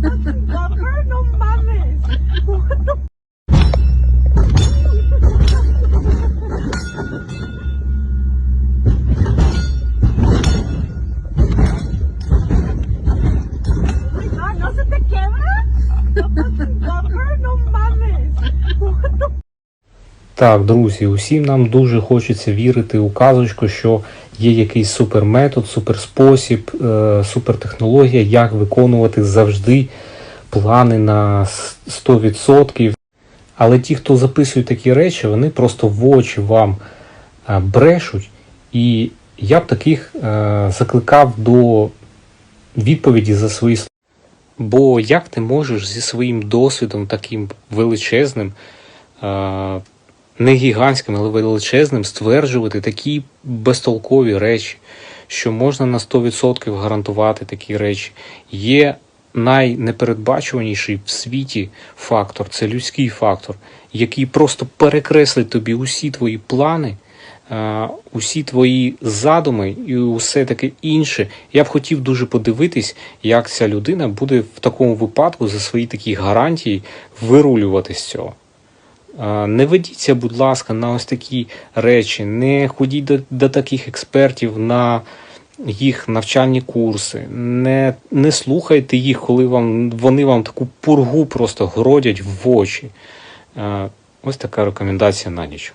Bumper, no mames. What the Ah, ¿No se te quebra? Bumper, no mames. What the Так, друзі, усім нам дуже хочеться вірити у казочку, що є якийсь суперметод, суперспосіб, е, супертехнологія, як виконувати завжди плани на 100%. Але ті, хто записують такі речі, вони просто в очі вам е, брешуть. І я б таких е, закликав до відповіді за свої слова. Бо як ти можеш зі своїм досвідом таким величезним, не гігантським, але величезним, стверджувати такі безтолкові речі, що можна на 100% гарантувати такі речі. Є найнепередбачуваніший в світі фактор це людський фактор, який просто перекреслить тобі усі твої плани. е, Усі твої задуми і усе таке інше. Я б хотів дуже подивитись, як ця людина буде в такому випадку за свої такі гарантії вирулювати з цього. Не ведіться, будь ласка, на ось такі речі, не ходіть до, до таких експертів на їх навчальні курси, не, не слухайте їх, коли вам, вони вам таку пургу просто гродять в очі. Ось така рекомендація на ніч.